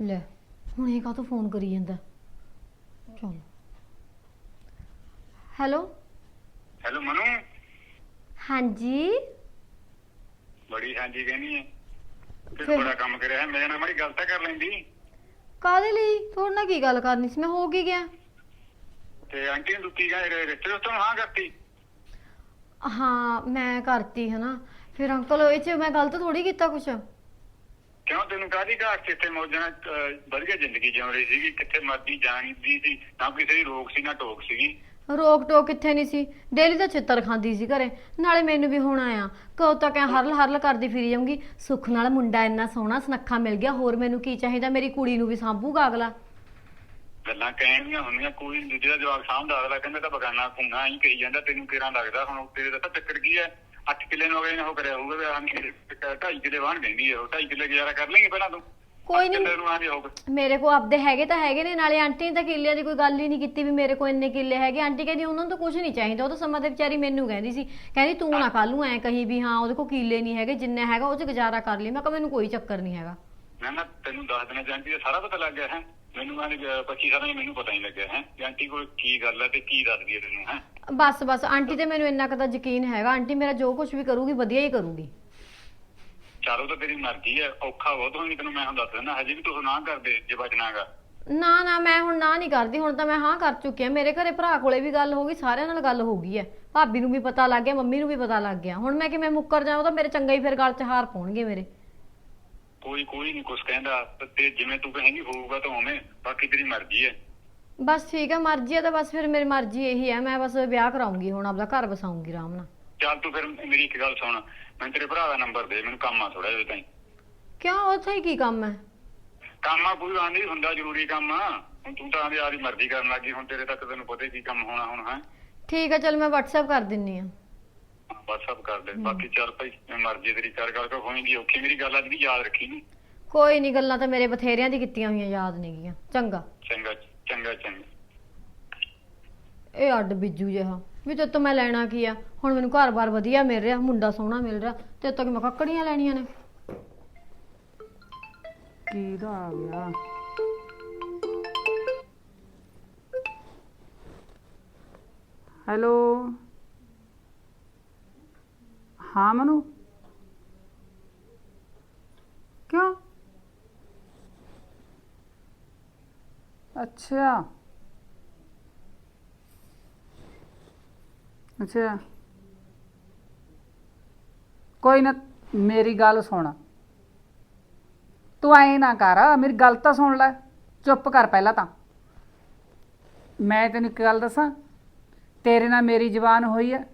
ਲੈ ਹੁਣ ਇਹ ਕਾਹਤੋਂ ਫੋਨ ਕਰੀ ਜਾਂਦਾ? ਚਲ। ਹੈਲੋ? ਹੈਲੋ ਮਨੂ? ਹਾਂਜੀ? ਬੜੀ ਹਾਂਜੀ ਕਹਿੰਦੀ ਹੈ ਤੇ ਬੜਾ ਕੰਮ ਕਰਿਆ ਮੇਰੇ ਨਾਲ ਮਾੜੀ ਗੱਲ ਤਾਂ ਕਰ ਲੈਂਦੀ। ਕਾਦੇ ਲਈ? ਤੁਹਾਡੇ ਨਾਲ ਕੀ ਗੱਲ ਕਰਨੀ ਸੀ? ਮੈਂ ਹੋ ਕੀ ਗਿਆ? ਤੇ ਆਂਟੀ ਨੂੰ ਕੀ ਕਹੇ ਰਿਸ਼ਤੇ ਤੋਂ ਹਾਂ ਕਰਤੀ? ਹਾਂ ਮੈਂ ਕਰਤੀ ਹਨਾ। ਫਿਰ ਅੰਕਲ ਇਹ ਚ ਮੈਂ ਗਲਤ ਥੋੜੀ ਕੀਤਾ ਕੁਛ? ਕਿਉਂ? ਤੈਨੂੰ ਕਾਹਦੀ ਘਾਟ ਇੱਥੇ ਮੌਜਾਂ ਵਧੀਆ ਜ਼ਿੰਦਗੀ ਜਿਉ ਰਹੀ ਸੀਗੀ। ਕਿੱਥੇ ਮਰਦੀ ਜਾਣਦੀ ਸੀ। ਨਾ ਕਿਸੇ ਦੀ ਰੋਕ ਸੀ ਨਾ ਟੋਕ ਸੀਗੀ। ਰੋਕ ਟੋਕ ਕਿੱਥੇ ਨਹੀਂ ਸੀ? ਡੇਲੀ ਤਾਂ ਚਿੱਤਰ ਖਾਂਦੀ ਸੀ ਘਰੇ। ਨਾਲੇ ਮੈਨੂੰ ਵੀ ਹੁਣ ਆਇਆ। ਕਦੋਂ ਤੱਕ ਐ ਹਰਲ ਹਰਲ ਕਰਦੀ ਫਿਰੀ ਜਾਊਂਗੀ। ਸੁੱਖ ਨਾਲ ਮੁੰਡਾ ਇੰਨਾ ਸੋਹਣਾ ਸੁਨੱਖਾ ਮਿਲ ਗਿਆ ਹੋਰ ਮੈਨੂੰ ਕੀ ਚਾਹੀਦਾ? ਮੇਰੀ ਕੁੜੀ ਨੂੰ ਵੀ ਸਾਂਭੂਗਾ ਅਗਲਾ। ਗੱਲਾਂ ਕਹਿਣ ਦੀਆਂ ਹੁੰਦੀਆਂ। ਕੋਈ ਦੂਜੇ ਦਾ ਜਵਾਬ ਸਾਹਮਣੇ ਅਗਲਾ ਕਹਿੰਦਾ ਤਾਂ ਬਗਾਨਾ ਖੂਨਾ ਹੀ ਕਹੀ ਜਾਂਦਾ। ਤੈਨੂੰ ਕਿਹੜਾ ਲੱਗਦਾ? ਹੁਣ ਤੇਰੇ ਦਾ ਤਾਂ ਚੱਕਰ ਕੀ ਹੈ? 8 ਕਿੱਲੇ ਨੂੰ ਅਗਲੇ ਨੇ ਉਹ ਕਰਿਆ ਹੋਊਗਾ ਵੀ ਆਹ ਢਾਈ ਕਿੱਲੇ ਵਾਹਣ ਕਹਿੰਦੀ ਹੈ ਉਹ ਢਾਈ ਕਿੱਲੇ ਗੁਜ਼ਾਰਾ ਕਰ ਲੇਂਗੇ ਪਹਿਲਾਂ ਤੂੰ। ਕੋਈ ਨੀ। ਕਿੱਲੇ ਨੂੰ ਆਂਦੇ ਹੋਊਗਾ। ਮੇਰੇ ਕੋ ਆਪਦੇ ਹੈਗੇ ਤਾਂ ਹੈਗੇ ਨੇ ਨਾਲੇ ਆਂਟੀ ਨੇ ਤਾਂ ਕਿੱਲਿਆਂ ਦੀ ਕੋਈ ਗੱਲ ਹੀ ਨਹੀਂ ਕੀਤੀ ਵੀ ਮੇਰੇ ਕੋ ਇੰਨੇ ਕਿੱਲੇ ਹੈਗੇ। ਆਂਟੀ ਕਹਿੰਦੀ ਉਹਨਾਂ ਨੂੰ ਤਾਂ ਕੁਝ ਨਹੀਂ ਚਾਹੀਦਾ ਉਹ ਤਾਂ ਸਮਾਂ ਤੇ ਵਿਚਾਰੀ ਮੈਨੂੰ ਕਹਿੰਦੀ ਸੀ। ਕਹਿੰਦੀ ਤੂੰ ਨਾ ਕੱਲੂ ਐ ਕਹੀ ਵੀ ਹਾਂ ਉਹਦੇ ਕੋ ਕਿੱਲੇ ਨਹੀਂ ਹੈਗੇ ਜਿੰਨਾ ਹੈਗਾ ਉਹ ਚ ਗੁਜ਼ਾਰਾ ਕਰ ਲਈ। ਮੈਂ ਕਿਹਾ ਮੈਨੂੰ ਕੋਈ ਚੱਕਰ ਨਹੀਂ ਹੈਗਾ। ਨਾ ਨਾ ਤੈਨੂੰ ਦੱਸ ਦੇਣਾ ਚਾਹੁੰਦੀ ਹੈ ਸਾਰਾ ਪਤਾ ਲੱਗ ਗਿਆ ਹੈ? ਮੈਨੂੰ ਆਨੇ 25 ਸਾਲਾਂ ਦੀ ਮੈਨੂੰ ਪਤਾ ਨਹੀਂ ਲੱਗਿਆ ਹੈ? ਕਿ ਆਂਟੀ ਕੋਲ ਕੀ ਗੱਲ ਹੈ ਤੇ ਕੀ ਦੱਸਦੀ ਹੈ ਤੈਨੂੰ ਹੈ? ਬਸ ਬਸ ਆਂਟੀ ਤੇ ਮੈਨੂੰ ਇੰਨਾ ਕੁ ਤਾਂ ਯਕੀਨ ਹੈਗਾ। ਆਂਟੀ ਮੇਰਾ ਜੋ ਕੁਝ ਵੀ ਕਰੂਗੀ ਵਧੀਆ ਹੀ ਕਰੂਗੀ। ਚਲੋ ਤਾਂ ਤੇਰੀ ਮਰਜ਼ੀ ਹੈ ਔਖਾ ਬਹੁਤ ਹੋਣੀ ਤੈਨੂੰ ਮੈਂ ਹੁਣ ਦੱਸ ਦਿੰਦਾ ਹਜੇ ਵੀ ਤੂੰ ਨਾ ਕਰਦੇ ਜੇ ਬਚਣਾਗਾ ਨਾ ਨਾ ਮੈਂ ਹੁਣ ਨਾ ਨਹੀਂ ਕਰਦੀ ਹੁਣ ਤਾਂ ਮੈਂ ਹਾਂ ਕਰ ਚੁੱਕੀ ਆ ਮੇਰੇ ਘਰੇ ਭਰਾ ਕੋਲੇ ਵੀ ਗੱਲ ਹੋ ਗਈ ਸਾਰਿਆਂ ਨਾਲ ਗੱਲ ਹੋ ਗਈ ਹੈ। ਭਾਬੀ ਨੂੰ ਵੀ ਪਤਾ ਲੱਗ ਗਿਆ ਮੰਮੀ ਨੂੰ ਵੀ ਪਤਾ ਲੱਗ ਗਿਆ। ਹੁਣ ਮੈਂ ਕਿਵੇਂ ਮੁੱਕਰ ਜਾਵਾਂ ਤਾਂ ਮੇਰੇ ਚੰਗਾ ਹੀ ਫਿਰ ਗੱਲ 'ਚ ਹਾਰ ਪਾਉਣਗੇ ਮੇਰੇ। ਕੋਈ ਕੋਈ ਨਹੀਂ ਕੁਛ ਕਹਿੰਦਾ ਤੇ- ਤੇ ਜਿਵੇਂ ਤੂੰ ਕਹੇਂਗੀ ਹੋਊਗਾ ਤਾਂ ਉਵੇਂ ਬਾਕੀ ਤੇਰੀ ਮਰਜ਼ੀ ਹੈ। ਬਸ ਠੀਕ ਹੈ ਮਰਜ਼ੀ ਹੈ ਤਾਂ ਬਸ ਫਿਰ ਮੇਰੀ ਮਰਜ਼ੀ ਇਹੀ ਹੈ ਮੈਂ ਬਸ ਵਿਆਹ ਕਰਾਉਂਗੀ ਹੁਣ ਆਪਦਾ ਘਰ ਵਸਾਉਂਗੀ ਆਰਾਮ ਨਾਲ। ਚੱਲ ਤੂੰ ਫਿਰ ਮੇਰੀ ਇੱਕ ਗੱਲ ਸੁਣ ਮੈਂ ਤੇਰੇ ਭਰਾ ਦਾ ਨੰਬਰ ਦੇ ਮੈਨੂੰ ਕੰਮ ਆ ਥੋੜਾ ਜਿਹਾ ਤਾਈਂ। ਕਿਉਂ? ਉੱਥੇ ਹੀ ਕੀ ਕੰਮ ਹੈ? ਕੰਮ ਆ ਕੋਈ ਆਂਦੀ ਹੁੰਦਾ ਜ਼ਰੂਰੀ ਕੰਮ। ਆ ਹੁਣ ਤੂੰ ਤਾਂ ਆਂਦੀ ਆਦੀ ਮਰਜ਼ੀ ਕਰਨ ਲੱਗੀ ਹੁਣ ਤੇਰੇ ਤੱਕ ਤੈਨੂੰ ਪਤਾ ਹੀ ਕੀ ਕੰਮ ਹੋਣਾ ਹੁਣ ਹੈ? ਠੀਕ ਹੈ ਚਲ ਮੈਂ WhatsApp ਕਰ ਦਿੰਨੀ ਆ। WhatsApp ਕਰ ਦੇ ਬਾਕੀ ਚੱਲ ਭਾਈ ਮਰਜ਼ੀ ਤੇਰੀ ਕਰ ਕਰ ਕੇ ਹੋਏਗੀ ਔਖੀ ਮੇਰੀ ਗੱਲ ਅੱਜ ਵੀ ਯਾਦ ਰੱਖੀ ਨੀ। ਕੋਈ ਨਹੀਂ ਗੱਲਾਂ ਤਾਂ ਮੇਰੇ ਬਥੇਰਿਆਂ ਦੀ ਕੀਤੀਆਂ ਹੋਈਆਂ ਯਾਦ ਨੇਗੀਆਂ ਚੰਗਾ। ਚੰਗਾ ਚੰਗਾ ਚੰਗਾ। ਇਹ ਅੱਡ ਬਿੱਜੂ ਜਿਹਾ। ਵੀ ਤੇ ਤੋਂ ਮੈਂ ਲੈਣਾ ਕੀ ਆ? ਹੁਣ ਮੈਨੂੰ ਘਰ-ਬਾਰ ਵਧੀਆ ਮਿਲ ਰਿਹਾ ਮੁੰਡਾ ਸੋਹਣਾ ਮਿਲ ਰਿਹਾ। ਤੇ ਤੋਂ ਕਿ ਮੈਂ ਕੱਕੜੀਆਂ ਲੈਣੀਆਂ ਨੇ? ਕਿਹਦਾ ਆ ਗਿਆ? ਹੈਲੋ? ਹਾਂ ਮਨੂ? ਕਿਉਂ? ਅੱਛਾ। ਅੱਛਾ। ਕੋਈ ਨਾ, ਮੇਰੀ ਗੱਲ ਸੁਣ। ਤੂੰ ਐ ਨਾ ਕਰ, ਮੇਰੀ ਗੱਲ ਤਾਂ ਸੁਣ ਲੈ। ਚੁੱਪ ਕਰ ਪਹਿਲਾਂ ਤਾਂ। ਮੈਂ ਤੈਨੂੰ ਇੱਕ ਗੱਲ ਦੱਸਾਂ, ਤੇਰੇ ਨਾਲ ਮੇਰੀ ਜ਼ਬਾਨ ਹੋਈ ਹੈ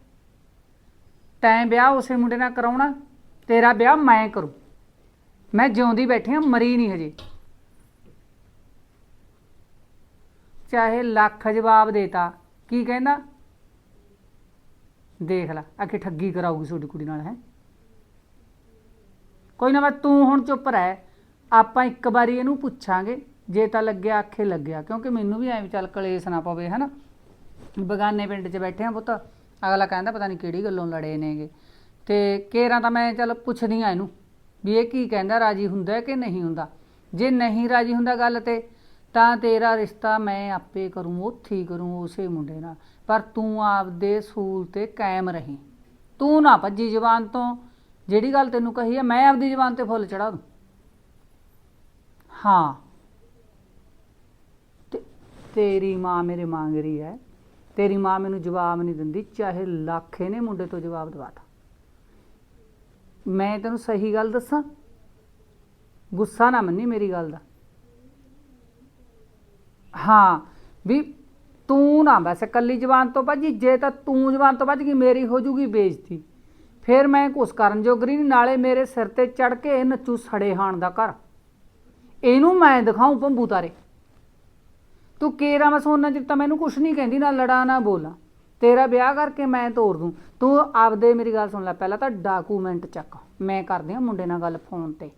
ਤੈਂ ਵਿਆਹ ਉਸੇ ਮੁੰਡੇ ਨਾਲ ਕਰਾਉਣਾ, ਤੇਰਾ ਵਿਆਹ ਮੈਂ ਕਰੂ। ਮੈਂ ਜਿਉਂਦੀ ਬੈਠੀ ਹਾਂ ਮਰੀ ਨਹੀਂ ਹਜੇ। ਚਾਹੇ ਲੱਖ ਜਵਾਬ ਦੇਤਾ। ਕੀ ਕਹਿੰਦਾ? ਦੇਖ ਲੈ ਆਖੇ ਠੱਗੀ ਕਰਾਊਗੀ ਤੁਹਾਡੀ ਕੁੜੀ ਨਾਲ, ਹੈ। ਕੋਈ ਨਾ, ਮੈਂ ਤੂੰ ਹੁਣ ਚੁੱਪ ਰਹਿ। ਆਪਾਂ ਇੱਕ ਵਾਰੀ ਇਹਨੂੰ ਪੁੱਛਾਂਗੇ, ਜੇ ਤਾਂ ਲੱਗਿਆ, ਆਖੇ ਲੱਗਿਆ। ਕਿਉਂਕਿ ਮੈਨੂੰ ਵੀ ਐਵੇਂ ਚੱਲ ਕਲੇਸ਼ ਨਾ ਪਵੇ, ਹਨਾ। ਬਗਾਨੇ ਪਿੰਡ 'ਚ ਬੈਠੇ ਆ ਪੁੱਤ। ਅਗਲਾ ਕਹਿੰਦਾ, ਪਤਾ ਨਹੀਂ ਕਿਹੜੀ ਗੱਲੋਂ ਲੜੇ ਨੇਗੇ। ਤੇ ਕੇਰਾਂ ਤਾਂ ਮੈਂ ਚੱਲ ਪੁੱਛਦੀ ਆ ਇਹਨੂੰ, ਵੀ ਇਹ ਕੀ ਕਹਿੰਦਾ, ਰਾਜੀ ਹੁੰਦਾ ਕਿ ਨਹੀਂ ਹੁੰਦਾ? ਜੇ ਨਹੀਂ ਰਾਜੀ ਹੁੰਦਾ ਗੱਲ ਤੇ ਤਾਂ ਤੇਰਾ ਰਿਸ਼ਤਾ ਮੈਂ ਆਪੇ ਕਰੂੰ, ਉੱਥੇ ਹੀ ਕਰੂੰ ਉਸੇ ਮੁੰਡੇ ਨਾਲ। ਪਰ ਤੂੰ ਆਪਦੇ ਸੂਲ ਤੇ ਕਾਇਮ ਰਹੀਂ। ਤੂੰ ਨਾ ਭੱਜੀ ਜ਼ਬਾਨ ਤੋਂ। ਜਿਹੜੀ ਗੱਲ ਤੈਨੂੰ ਕਹੀ ਹੈ ਮੈਂ ਆਪਦੀ ਜ਼ਬਾਨ ਤੇ ਫੁੱਲ ਚੜਾ ਦੂੰ। ਹਾਂ। ਤੇਰੀ ਮਾਂ ਮੇਰੇ ਮੰਗ ਰਹੀ ਹੈ। ਤੇਰੀ ਮਾਂ ਮੈਨੂੰ ਜਵਾਬ ਨਹੀਂ ਦਿੰਦੀ, ਚਾਹੇ ਲੱਖ ਇਹਨੇ ਮੁੰਡੇ ਤੋਂ ਜਵਾਬ ਦਵਾਤਾ ਮੈਂ ਤੈਨੂੰ ਸਹੀ ਗੱਲ ਦੱਸਾਂ? ਗੁੱਸਾ ਨਾ ਮੰਨੀ ਮੇਰੀ ਗੱਲ ਦਾ। ਹਾਂ, ਵੀ ਤੂੰ ਨਾ ਬਸ ਕੱਲੀ ਜ਼ਬਾਨ ਤੋਂ ਭੱਜੀ, ਜੇ ਤਾਂ ਤੂੰ ਜ਼ਬਾਨ ਤੋਂ ਭੱਜ ਗਈ, ਮੇਰੀ ਹੋ ਜੂਗੀ ਬੇਇੱਜ਼ਤੀ। ਫਿਰ ਮੈਂ ਕੁਛ ਕਰਨ ਜੋਗਰੀ ਨਹੀਂ, ਨਾਲੇ ਮੇਰੇ ਸਿਰ ਤੇ ਚੜ ਕੇ ਇਹ ਨੱਚੂ ਸੜੇ ਹਾਣ ਦਾ ਘਰ। ਇਹਨੂੰ ਮੈਂ ਦਿਖਾਉਂ ਭੰਬੂ ਤਾਰੇ। ਤੂੰ ਕੇਰਾ ਮੈਂ ਸੋਨਾ ਚਿਰ ਤਾਂ ਮੈਨੂੰ ਕੁਛ ਨਹੀਂ ਕਹਿੰਦੀ, ਨਾ ਲੜਾ, ਨਾ ਬੋਲਾਂ। ਤੇਰਾ ਵਿਆਹ ਕਰਕੇ ਮੈਂ ਤੋੜ ਦੂੰ। ਤੂੰ ਆਪਦੇ, ਮੇਰੀ ਗੱਲ ਸੁਣ ਲੈ, ਪਹਿਲਾਂ ਤਾਂ ਡਾਕੂਮੈਂਟ ਚੱਕ। ਮੈਂ ਕਰਦੀ ਆ ਮੁੰਡੇ ਨਾਲ ਗੱਲ ਫੋਨ ਤੇ।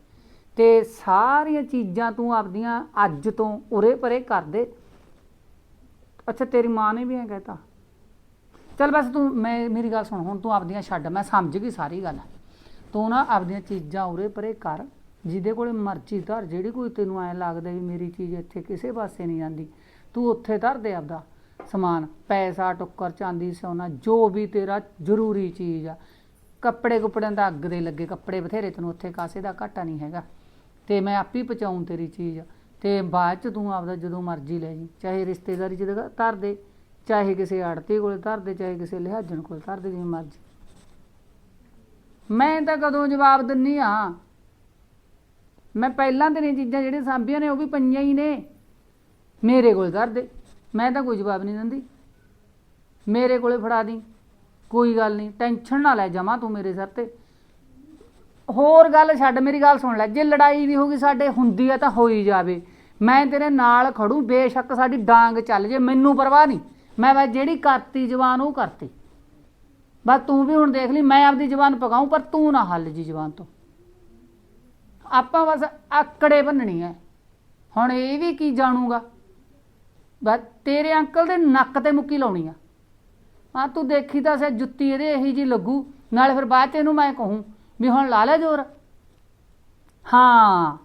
ਤੇ ਸਾਰੀਆਂ ਚੀਜ਼ਾਂ ਤੂੰ ਆਪਦੀਆਂ ਅੱਜ ਤੋਂ ਉਰੇ ਪਰੇ ਕਰ ਦੇ। ਅੱਛਾ, ਤੇਰੀ ਮਾਂ ਨੇ ਵੀ ਐ ਕਹਿਤਾ। ਚੱਲ ਬਸ ਤੂੰ, ਮੈਂ, ਮੇਰੀ ਗੱਲ ਸੁਣ, ਹੁਣ ਤੂੰ ਆਪਦੀਆਂ ਛੱਡ, ਮੈਂ ਸਮਝ ਗਈ ਸਾਰੀ ਗੱਲ। ਤੂੰ ਨਾ ਆਪਦੀਆਂ ਚੀਜ਼ਾਂ ਉਰੇ ਪਰੇ ਕਰ, ਜਿਹਦੇ ਕੋਲੇ ਮਰਜ਼ੀ ਧਰ, ਜਿਹੜੀ ਕੋਈ ਤੈਨੂੰ ਐ ਲੱਗਦਾ ਵੀ ਮੇਰੀ ਚੀਜ਼ ਇੱਥੇ ਕਿਸੇ ਪਾਸੇ ਨਹੀਂ ਜਾਂਦੀ। ਤੂੰ ਉੱਥੇ ਧਰ ਦੇ ਆਪਦਾ ਸਮਾਨ, ਪੈਸਾ, ਟੁੱਕਰ, ਚਾਂਦੀ, ਸੋਨਾ, ਜੋ ਵੀ ਤੇਰਾ ਜ਼ਰੂਰੀ ਚੀਜ਼ ਆ। ਕੱਪੜੇ ਕੁਪੜਿਆਂ ਦਾ ਅੱਗ ਦੇ ਲੱਗੇ, ਕੱਪੜੇ ਬਥੇਰੇ ਤੈਨੂੰ ਉੱਥੇ ਕਾਸੇ ਦਾ ਘਾਟਾ ਨਹੀਂ ਹੈਗਾ। ਤੇ ਮੈਂ ਆਪੇ ਪਹੁੰਚਾਉਂ ਤੇਰੀ ਚੀਜ਼। ਤੇ ਬਾਅਦ ਚ ਤੂੰ ਆਪਦਾ ਜਦੋਂ ਮਰਜ਼ੀ ਲੈ ਜੀ, ਚਾਹੇ ਰਿਸ਼ਤੇਦਾਰੀ ਚ ਦਗਾ- ਧਰ ਦੇ, ਚਾਹੇ ਕਿਸੇ ਆੜਤੀ ਕੋਲ ਧਰ ਦੇ, ਚਾਹੇ ਕਿਸੇ ਲਿਹਾਜਣ ਕੋਲ ਧਰ ਦੇ, ਜਿਵੇਂ ਮਰਜ਼ੀ। ਮੈਂ ਤਾਂ ਕਦੋਂ ਜਵਾਬ ਦਿੰਨੀ ਆ? ਮੈਂ ਪਹਿਲਾਂ ਤੇਰੀਆਂ ਚੀਜ਼ਾਂ ਜਿਹੜੀਆਂ ਸਾਂਭੀਆਂ ਨੇ ਉਹ ਵੀ ਪਈਆਂ ਹੀ ਨੇ। ਮੇਰੇ ਕੋਲ ਧਰ ਦੇ, ਮੈਂ ਤਾਂ ਕੋਈ ਜਵਾਬ ਨਹੀਂ ਦਿੰਦੀ। ਮੇਰੇ ਕੋਲੇ ਫੜਾ ਦੀ, ਕੋਈ ਗੱਲ ਨਹੀਂ, ਟੈਨਸ਼ਨ ਨਾ ਲੈ ਜਾਵਾਂ ਤੂੰ ਮੇਰੇ ਸਿਰ ਤੇ। ਹੋਰ ਗੱਲ ਛੱਡ, ਮੇਰੀ ਗੱਲ ਸੁਣ ਲੈ, ਜੇ ਲੜਾਈ ਵੀ ਹੋਗੀ ਸਾਡੇ, ਹੁੰਦੀ ਆ ਤਾਂ ਹੋਈ ਜਾਵੇ। ਮੈਂ ਤੇਰੇ ਨਾਲ ਖੜੂ, ਬੇਸ਼ੱਕ ਸਾਡੀ ਡਾਂਗ ਚੱਲ ਜੇ, ਮੈਨੂੰ ਪਰਵਾਹ ਨਹੀਂ। ਮੈਂ ਬਸ ਜਿਹੜੀ ਕਰਤੀ ਜਵਾਨ, ਉਹ ਕਰਤੀ। ਬਸ ਤੂੰ ਵੀ ਹੁਣ ਦੇਖ ਲਈ, ਮੈਂ ਆਪਦੀ ਜਵਾਨ ਪਕਾਉਂ ਪਰ ਤੂੰ ਨਾ ਹੱਲ ਜੀ ਜਵਾਨ ਤੋਂ। ਆਪਾਂ ਬਸ ਆਕੜੇ ਭੰਨਣੀ ਐ ਹੁਣ ਇਹ ਵੀ ਕੀ ਜਾਣੂਗਾ? ਬਸ ਤੇਰੇ ਅੰਕਲ ਦੇ ਨੱਕ ਤੇ ਮੁੱਕੀ ਲਾਉਣੀ ਆ। ਆ ਤੂੰ ਦੇਖੀ ਤਾਂ ਸੇ ਜੁੱਤੀ ਇਹਦੇ ਇਹੀ ਜੀ ਲੱਗੂ, ਨਾਲੇ ਫਿਰ ਬਾਅਦ ਚ ਇਹਨੂੰ ਮੈਂ ਕਹੂੰ ਵੀ ਹੁਣ ਲਾ ਲੈ ਜ਼ੋਰ। ਹਾਂ।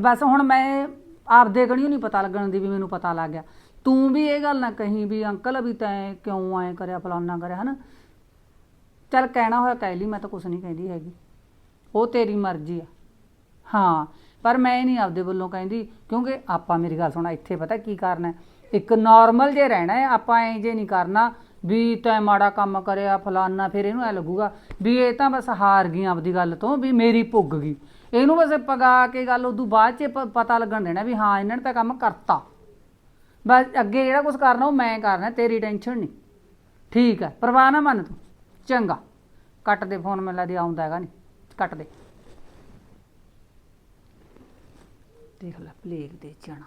ਬਸ ਹੁਣ ਮੈਂ ਆਪਦੇ ਗਣੀਓ ਨਹੀਂ ਪਤਾ ਲੱਗਣ ਦੀ ਵੀ ਮੈਨੂੰ ਪਤਾ ਲੱਗ ਗਿਆ। ਤੂੰ ਵੀ ਇਹ ਗੱਲ ਨਾ ਕਹੀਂ ਵੀ ਅੰਕਲ ਵੀ ਤੈਂ ਕਿਉਂ ਐ ਕਰਿਆ, ਫਲਾਨਾ ਕਰਿਆ, ਹਨਾ? ਚੱਲ ਕਹਿਣਾ ਹੋਇਆ ਕਹਿ ਲਈ, ਮੈਂ ਤਾਂ ਕੁਛ ਨਹੀਂ ਕਹਿੰਦੀ ਹੈਗੀ। ਉਹ ਤੇਰੀ ਮਰਜ਼ੀ ਆ। ਹਾਂ, ਪਰ ਮੈਂ ਨਹੀਂ ਆਪਦੇ ਵੱਲੋਂ ਕਹਿੰਦੀ, ਕਿਉਂਕਿ ਆਪਾਂ ਮੇਰੀ ਗੱਲ ਸੁਣਾ, ਇੱਥੇ ਪਤਾ ਕੀ ਕਰਨਾ ਇੱਕ ਨਾਰਮਲ ਜੇ ਰਹਿਣਾ ਹੈ, ਆਪਾਂ ਐਂ ਜੇ ਨਹੀਂ ਕਰਨਾ ਵੀ ਤੈਂ ਮਾੜਾ ਕੰਮ ਕਰਿਆ, ਫਲਾਨਾ, ਫਿਰ ਇਹਨੂੰ ਐ ਲੱਗੂਗਾ ਵੀ ਇਹ ਤਾਂ ਬਸ ਹਾਰ ਗਈ ਆਪਦੀ ਗੱਲ ਤੋਂ, ਵੀ ਮੇਰੀ ਪੁੱਗ ਗਈ। ਇਹਨੂੰ ਬਸ ਪਗਾ ਕੇ ਗੱਲ ਉਦੋਂ ਬਾਅਦ ਚ ਪ- ਪਤਾ ਲੱਗਣ ਦੇਣਾ ਵੀ ਹਾਂ, ਇਹਨਾਂ ਨੇ ਤਾਂ ਕੰਮ ਕਰਤਾ। ਬਸ ਅੱਗੇ ਜਿਹੜਾ ਕੁਝ ਕਰਨਾ, ਉਹ ਮੈਂ ਕਰਨਾ, ਤੇਰੀ ਟੈਨਸ਼ਨ ਨਹੀਂ। ਠੀਕ ਹੈ, ਪਰਵਾਹ ਨਾ ਮੰਨ ਤੂੰ। ਚੰਗਾ। ਕੱਟ ਦੇ ਫੋਨ, ਮੈਨੂੰ ਲੱਗਦੀ ਆਉਂਦਾ ਹੈਗਾ ਨਹੀਂ ਕੱਟ ਦੇ। ਦੇਖ ਲੈ ਪਲੇਗ ਦੇ ਚਣਾ।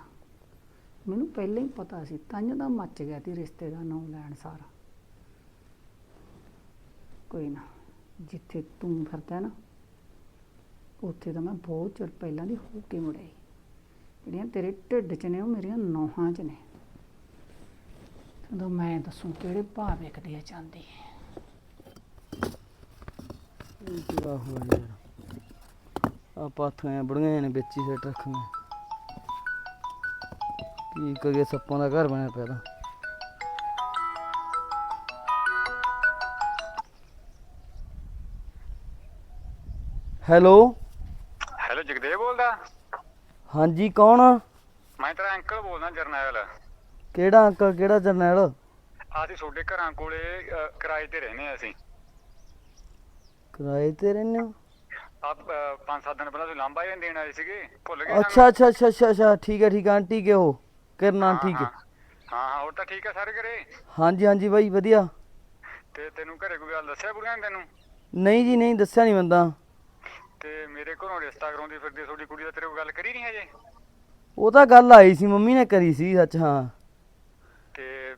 ਮੈਨੂੰ ਪਹਿਲਾਂ ਹੀ ਪਤਾ ਸੀ ਤਾਂ ਦਾ ਮੱਚ ਗਿਆ ਤੀ ਰਿਸ਼ਤੇ ਦਾ ਨਾਮ ਲੈਣ ਸਾਰਾ। ਕੋਈ ਨਾ, ਜਿੱਥੇ ਤੂੰ ਫਿਰਦਾ ਨਾ, ਉੱਥੇ ਤਾਂ ਮੈਂ ਬਹੁਤ ਚਿਰ ਪਹਿਲਾਂ ਦੀ ਹੋ ਕੇ ਮੁੜਿਆ ਜਿਹੜੀਆਂ ਤੇਰੇ ਢਿੱਡ 'ਚ ਨੇ, ਉਹ ਮੇਰੀਆਂ ਨੋਹਾਂ 'ਚ ਨੇ। ਜਦੋਂ ਮੈਂ ਦੱਸੂ ਕਿਹੜੇ ਭਾਅ ਵਿਕਦੀ ਆ ਚਾਂਦੀ। ਆਹੋ ਯਾਰ? ਆ ਪਾਥੀਆਂ ਬੜੀਆਂ ਨੇ ਵਿੱਚ ਹੀ ਸਿੱਟ ਰੱਖੀਆਂ ਕੀ ਕਰੀਏ, ਸੱਪਾਂ ਦਾ ਘਰ ਬਣਿਆ ਪਿਆ ਤਾਂ। ਹੈਲੋ। ਹੈਲੋ ਜਗਦੇਵ ਬੋਲਦਾ। ਹਾਂਜੀ ਕੌਣ? ਆ? ਮੈਂ ਤੇਰਾ ਅੰਕਲ ਬੋਲਦਾ ਜਰਨੈਲ। ਕਿਹੜਾ ਅੰਕਲ ਕਿਹੜਾ ਜਰਨੈਲ? ਅਸੀਂ ਤੁਹਾਡੇ ਘਰਾਂ ਕੋਲੇ ਕਿਰਾਏ ਤੇ ਰਹਿੰਦੇ ਆ ਅਸੀਂ। ਕਿਰਾਏ ਤੇ ਰਹਿੰਦੇ ਹੋ? ਆ ਪੰਜ ਸੱਤ ਦਿਨ ਪਹਿਲਾਂ ਤੁਸੀਂ ਲਾਂਬਾ ਜਾਂ ਦੇਣ ਆਏ ਸੀਗੇ। ਭੁੱਲ ਗਏ ਅੱਛਾ ਅੱਛਾ ਅੱਛਾ ਅੱਛਾ ਅੱਛਾ ਠੀਕ ਹੈ ਠੀਕ ਹੈ ਆਂਟੀ ਕੇ ਹੋ ਕਿਰਨਾ ਠੀਕ ਹੈ। ਹਾਂ। ਹਾਂ ਹੋਰ ਤਾਂ ਠੀਕ ਹੈ ਸਾਰੇ ਘਰੇ? ਹਾਂਜੀ ਹਾਂਜੀ ਬਾਈ ਵਧੀਆ। ਤੇ ਤੈਨੂੰ ਘਰੇ ਕੋਈ ਗੱਲ ਦੱਸਿਆ ਬੁੜੀਆਂ ਨੇ ਤੈਨੂੰ? ਨਹੀਂ ਜੀ ਨਹੀਂ ਦੱਸਿਆ ਨਹੀਂ ਬੰਦਾ। ਤੇ ਮੇਰੇ ਘਰੋਂ ਰਿਸ਼ਤਾ ਕਰਾਉਂਦੀ ਫਿਰਦੀ ਤੁਹਾਡੀ ਕੁੜੀ ਦਾ ਤੇਰੇ ਕੋਲ ਗੱਲ ਕਰੀ ਨਹੀਂ ਹਜੇ? ਉਹ ਤਾਂ ਗੱਲ ਆਈ ਸੀ ਮੰਮੀ ਨੇ ਕਰੀ ਸੀ ਸੱਚ ਹਾਂ। ਤੇ